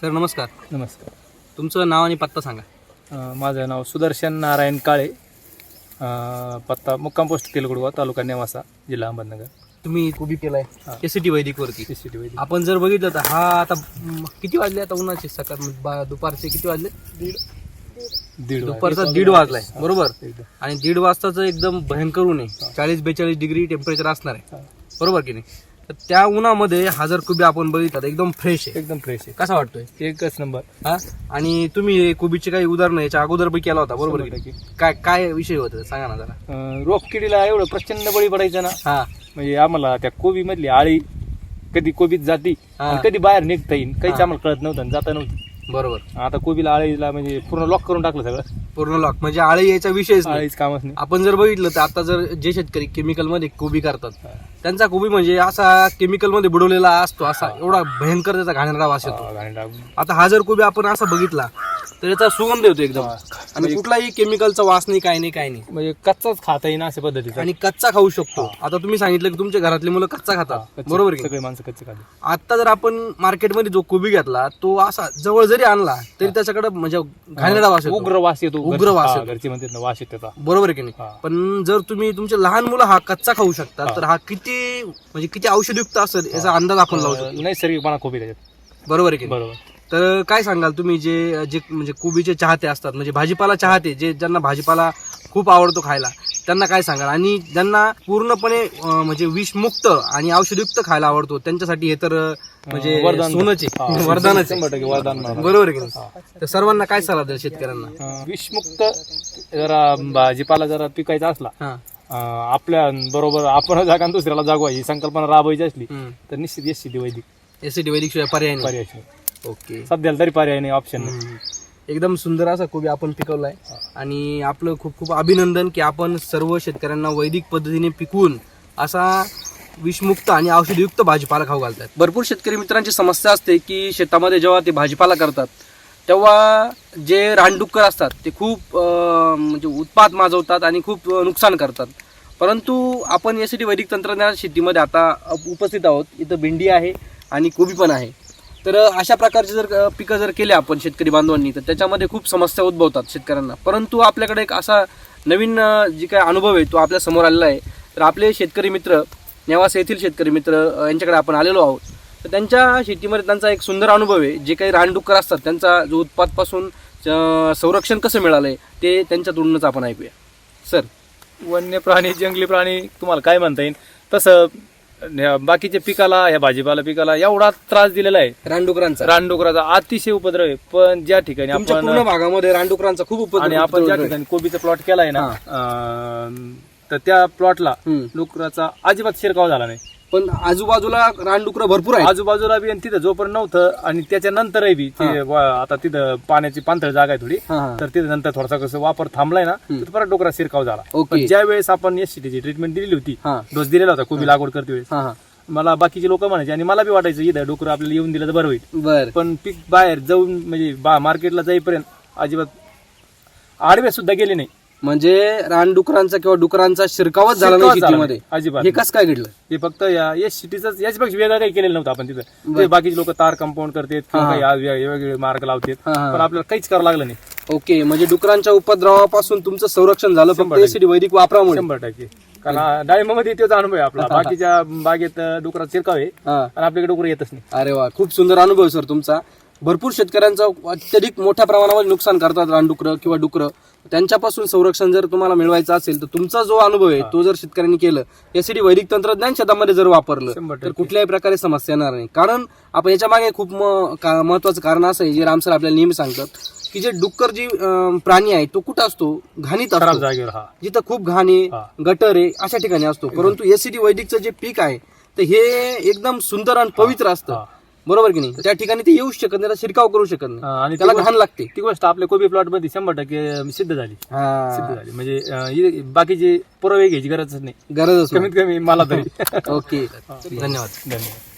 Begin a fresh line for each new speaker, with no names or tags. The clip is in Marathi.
सर नमस्कार.
नमस्कार.
तुमचं नाव आणि पत्ता सांगा.
अं, माझं नाव सुदर्शन नारायण काळे. अं, पत्ता मुक्काम पोस्ट तेलगुडवा तालुका नेवासा जिल्हा अहमदनगर.
तुम्ही कोबी केलाय.
हा.
एस टी वैदिक वरती.
C C T Vaidik.
आपण जर बघितलं तर हा आता म, किती वाजले आता उन्हाचे? सकाळ म्हणजे बा- दुपारचे किती वाजले?
दीड.
दुपारचा दीड वाजलाय बरोबर?
एकदम.
आणि दीड वाजताचं एकदम भयंकर ऊन आहे. चाळीस बेचाळीस डिग्री टेम्परेचर असणार आहे.
हा.
बरोबर की नाही? तर त्या उन्हामध्ये हजार कोबी आपण बघितलं एकदम फ्रेश आहे.
एकदम फ्रेश
कसा वाटतोय?
आहे एकच नंबर
हा? आणि तुम्ही हे कोबीचे काही उदाहरणं याच्या अगोदर बी केला होता बरोबर की. काय काय विषय होता सांगा ना जरा.
अं, रोगकिडीला एवढं प्रचंड बळी पडायचं ना
हा.
म्हणजे आम्हाला त्या कोबी मधली आळी कधी कोबीत जाती
हा.
आणि कधी बाहेर निघता येईल काहीच
हा.
आम्हाला कळत नव्हतं आणि जाता नव्हतं.
बरोबर.
आता कोबीला आळीला म्हणजे पूर्ण लॉक करून टाकलं सगळं.
पूर्ण लॉक म्हणजे आळी यायचा विषयच नाही.
आळीच कामच नाही.
आपण जर बघितलं तर आता जर जे शेतकरी केमिकलमध्ये कोबी करतात. त्यांचा कोबी म्हणजे असा केमिकलमध्ये बुडवलेला असतो असा एवढा भयंकर त्याचा घाणेरडा वास येतो.
हा.
आता हा जर कोबी आपण असा बघितला तर याचा सुगंध येतो एकदम. आणि कुठलाही केमिकलचा वास नाही काय नाही काय नाही.
म्हणजे कच्चाच खाता येईन अशा पद्धतीचा.
आणि कच्चा खाऊ शकतो. आता तुम्ही सांगितलं की तुमच्या घरातली मुलं कच्चा खातात.
कच्चे-
बरोबर की नाही?
सगळे माणसं कच्चे खाते
आता जर आपण मार्केटमध्ये जो कोबी घेतला तो असा जवळ जरी आणला तरी त्याच्याकडे म्हणजे घाणेरडा वास येतो.
उग्र वास येतो.
उग्र वास
हा,
येतो.
घरचे म्हणतात ना वास येतो त्याचा.
बरोबर आहे की नाही. पण जर तुम्ही तुमचे लहान मुलं हा कच्चा खाऊ शकता. तर हा किती म्हणजे किती औषधयुक्त असेल याचा अंदाज आपण लावू शकतो.
अं, नैसर्गिकपणा खूप आहे त्याच्यात.
बरोबर आहे की नाही?
बरोबर.
तर काय सांगाल तुम्ही जे जे म्हणजे कोबीचे चाहते असतात म्हणजे भाजीपाला चाहते जे ज्यांना भाजीपाला खूप आवडतो खायला त्यांना काय सांगाल आणि ज्यांना पूर्णपणे म्हणजे विषमुक्त आणि औषधयुक्त खायला आवडतो त्यांच्यासाठी हे तर म्हणजे. सोनच आहे वरदानच
वरदान.
बरोबर आहे की तर सर्वांना काय सल्ला द्याल शेतकऱ्यांना
विषमुक्त जरा भाजीपाला जरा पिकायचा असला आपल्या बरोबर आपण जागा दुसऱ्याला जागवा ही संकल्पना राबवायची असली. तर निश्चित एस सी वैदिक
एसीटी वैदिक शिवाय पर्याय
पर्याय.
ओके.
सध्याला तरी पर्याय नाही ऑप्शन नाही.
एकदम सुंदर असा कोबी आपण पिकवलाय. आणि आपलं खूप खूप अभिनंदन की आपण सर्व शेतकऱ्यांना वैदिक पद्धतीने पिकवून असा विषमुक्त आणि औषधयुक्त भाजीपाला खाऊ घालतात भरपूर शेतकरी मित्रांची समस्या असते की शेतामध्ये जेव्हा ते भाजीपाला करतात तेव्हा जे रानडुक्कर असतात ते खूप अं, म्हणजे उत्पाद माजवतात आणि खूप अं, नुकसान करतात. परंतु आपण यासाठी वैदिक तंत्रज्ञान शेतीमध्ये आता अप- उपस्थित आहोत. इथं भेंडी आहे आणि कोबी पण आहे. तर अशा प्रकारचे जर पिकं जर केले आपण शेतकरी बांधवांनी तर त्याच्यामध्ये खूप समस्या उद्भवतात शेतकऱ्यांना. परंतु आपल्याकडे एक असा नवीन जी काय अनुभव आहे तो आपल्यासमोर आलेला आहे. तर आपले शेतकरी मित्र नेवासे येथील शेतकरी मित्र यांच्याकडे आपण आलेलो आहोत. तर त्यांच्या शेतीमध्ये त्यांचा एक सुंदर अनुभव आहे. जे काही रानडुक्कर असतात त्यांचा जो उत्पादपासून संरक्षण कसं मिळालं आहे ते त्यांच्या तोंडूनच आपण ऐकूया. सर.
वन्य प्राणी जंगली प्राणी तुम्हाला काय म्हणता येईल? तसं बाकीच्या पिकाला ह्या भाजीपाला पिकाला एवढा त्रास दिलेला आहे.
रानडुकरांचा.
रानडुकराचा अतिशय उपद्रव आहे. पण ज्या ठिकाणी
तुमच्या
आपण
पूर्ण भागामध्ये रानडुकरांचा खूप उपद्रव-
आणि आपण ज्या. ठिकाणी कोबीचा प्लॉट केलाय ना अं, तर त्या प्लॉटला
हम्म.
डुकराचा अजिबात शिरकाव झाला नाही.
पण आजूबाजूला रानडुकरं भरपूर आहेत.
आजूबाजूला बी आणि तिथं जोपर्यंत नव्हतं आणि त्याच्या नंतरही बी ते वा- आता तिथं पाण्याची पाणथळ जागा आहे थोडी
हा, हा.
तर तिथं नंतर थोडासा कसं वापर थांबलाय ना तर परत डोकरा शिरकाव झाला.
ओके.
पण ज्या वेळेस आपण एस ची ट्रीटमेंट दिलेली होती
हा.
डोस दिलेला होता कोबी लागवड करते वेळेस.
हा हा.
मला बाकीचे लोक म्हणायचे आणि मला बी वाटायचं इथं डोकर आपल्याला येऊन दिलं तर बरं होईल.
बर.
पण पीक बाहेर जाऊन म्हणजे बा मार्केटला जाईपर्यंत अजिबात आडवे सुद्धा गेले नाही.
म्हणजे रानडुकरांचा किंवा डुकरांचा शिरकावच झाला नाही
शिरकावच झाला
शेतीमध्ये.
नाही. अजिबात
हे कसं काय घडलं?
हे फक्त या सिटीच याच्यापेक्षा वेगळं काही केलेलं नव्हतं आपण तिथं. ते बाकीचे लोक तार कंपाऊंड करतात किंवा काही आज वे- वेगवेगळे मार्ग लावतात.
हा, हा.
पण आपल्याला काहीच करावं लागलं नाही.
ओके म्हणजे डुकरांच्या उपद्रवापासून तुमचं संरक्षण झालं फक्त एसीडी वैदिक वापरामुळे
शंभर टक्के. कारण डाळिंबामध्ये तोच अनुभव आहे आपला. बाकीच्या बागेत डुकरात शिरकाव आहे.
हा.
आणि आपल्याकडे डुकर येतच नाही.
अरे वा खूप सुंदर अनुभव आहे सर तुमचा. भरपूर शेतकऱ्यांचं अत्यधिक मोठ्या प्रमाणावर नुकसान करतात रानडुकरं किंवा डुकरं. त्यांच्यापासून संरक्षण जर तुम्हाला मिळवायचं असेल तर तुमचा जो अनुभव आहे तो जर शेतकऱ्यांनी केलं यासाठी वैदिक तंत्रज्ञान शेतामध्ये जर वापरलं तर कुठल्याही प्रकारे समस्या येणार नाही. कारण आपण याच्या मागे खूप महत्वाचं कारण असं आहे जे रामसर आपल्याला नेहमी सांगतात की जे डुक्कर जी प्राणी आहे तो कुठं असतो? घाणीत असतो. जिथं खूप घाण. गटर आहे अशा ठिकाणी असतो. परंतु एसीडी वैदिकचं जे पीक आहे तर हे एकदम सुंदर आणि पवित्र असतं. बरोबर की नाही? त्या ठिकाणी ते येऊ शकत नाही त्याला शिरकाव करू शकत नाही.
हा, आणि
त्याला
ती
घाण लागते.
ती गोष्ट आपल्या कोबी प्लॉटमध्ये शंभर टक्के सिद्ध झाली.
हा.
सिद्ध झाली. म्हणजे अं, इ- बाकीचे पुरावे घ्यायची गरजच नाही.
गरजच
कमीत कमी मला तरी.
ओके. धन्यवाद.
धन्यवाद.